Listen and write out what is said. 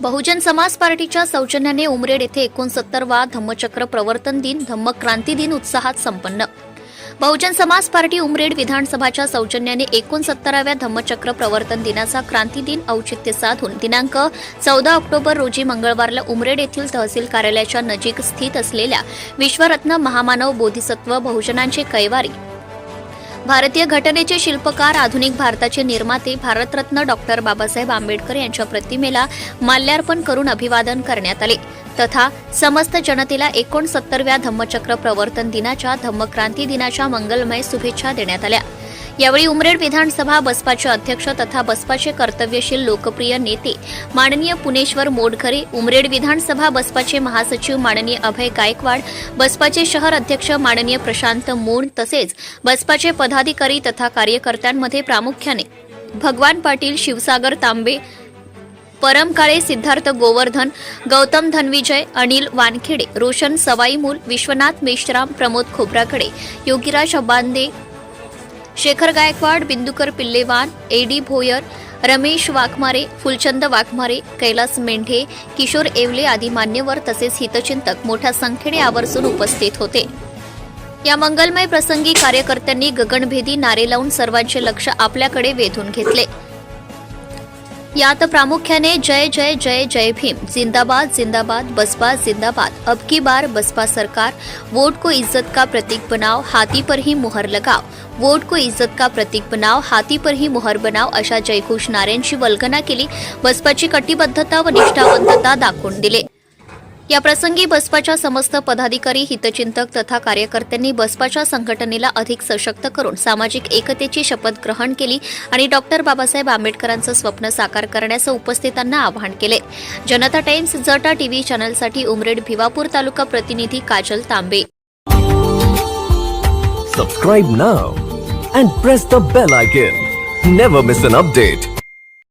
बहुजन समाज पार्टीच्या सौजन्याने उमरेड येथे एकोणसत्तरवा धम्मचक्र प्रवर्तन दिन धम्मक्रांती दिन उत्साहात संपन्न. बहुजन समाज पार्टी उमरेड विधानसभाच्या सौजन्याने एकोणसत्तराव्या धम्मचक्र प्रवर्तन दिनाचा क्रांती दिन औचित्य साधून दिनांक चौदा ऑक्टोबर रोजी मंगळवारला उमरेड येथील तहसील कार्यालयाच्या नजीक स्थित असलेल्या विश्वरत्न महामानव बोधिसत्व बहुजनांचे कैवारी भारतीय घटनेचे शिल्पकार आधुनिक भारताचे निर्माते भारतरत्न डॉक्टर बाबासाहेब आंबेडकर यांच्या प्रतिमेला माल्यार्पण करून अभिवादन करण्यात आले. तथा समस्त जनतेला एकोणसत्तरव्या धम्मचक्र प्रवर्तन दिनाच्या धम्मक्रांती दिनाच्या मंगलमय शुभेच्छा देण्यात आल्या. यावेळी उमरेड विधानसभा बसपाचे अध्यक्ष तथा बसपाचे कर्तव्यशील लोकप्रिय नेते माननीय पुणेश्वर मोडखरे उमरेड विधानसभा बसपाचे महासचिव माननीय अभय गायकवाड बसपाचे शहर अध्यक्ष माननीय प्रशांत मोण तसेच बसपाचे पदाधिकारी तथा कार्यकर्त्यांमध्ये प्रामुख्याने भगवान पाटील शिवसागर तांबे परम काळे सिद्धार्थ गोवर्धन गौतम धनविजय अनिल वानखेडे रोशन सवाईमूल विश्वनाथ मेश्राम प्रमोद खोब्राकडे योगीराज अबांदे शेखर गायकवाड बिंदुकर पिल्लेवान एडी भोयर रमेश वाघमारे फुलचंद वाघमारे कैलास मेंढे किशोर येवले आदी मान्यवर तसेच हितचिंतक मोठ्या संख्येने आवर्जून उपस्थित होते. या मंगलमय प्रसंगी कार्यकर्त्यांनी गगनभेदी नारे लावून सर्वांचे लक्ष आपल्याकडे वेधून घेतले. यात प्रामुख्याने जय जय जय जय भीम। जिंदाबाद जिंदाबाद, बसपा, जिंदाबाद। अब की बार बसपा सरकार वोट को इज़्ज़त का प्रतीक बनाओ, हाथी पर ही मुहर लगाओ। वोट को इज़्ज़त का प्रतीक बनाओ, हाथी पर ही मुहर बनाओ, अशा जयघोष नाऱ्यांची वल्गना बसपा की कटिबद्धता व निष्ठावंतता दाखवून दिले। या प्रसंगी बसपाच्या समस्त पदाधिकारी हितचिंतक तथा कार्यकर्त्यांनी बसपाच्या संघटनेला अधिक सशक्त करून सामाजिक एकतेची शपथ ग्रहण केली आणि डॉक्टर बाबासाहेब आंबेडकरांचं स्वप्न साकार करण्याचं उपस्थितांना आवाहन केले जनता टाइम्स जटा टीव्ही चॅनलसाठी उमरेड भिवापूर तालुका प्रतिनिधी Kajal Tambe Subscribe now and press the bell icon. Never miss an update.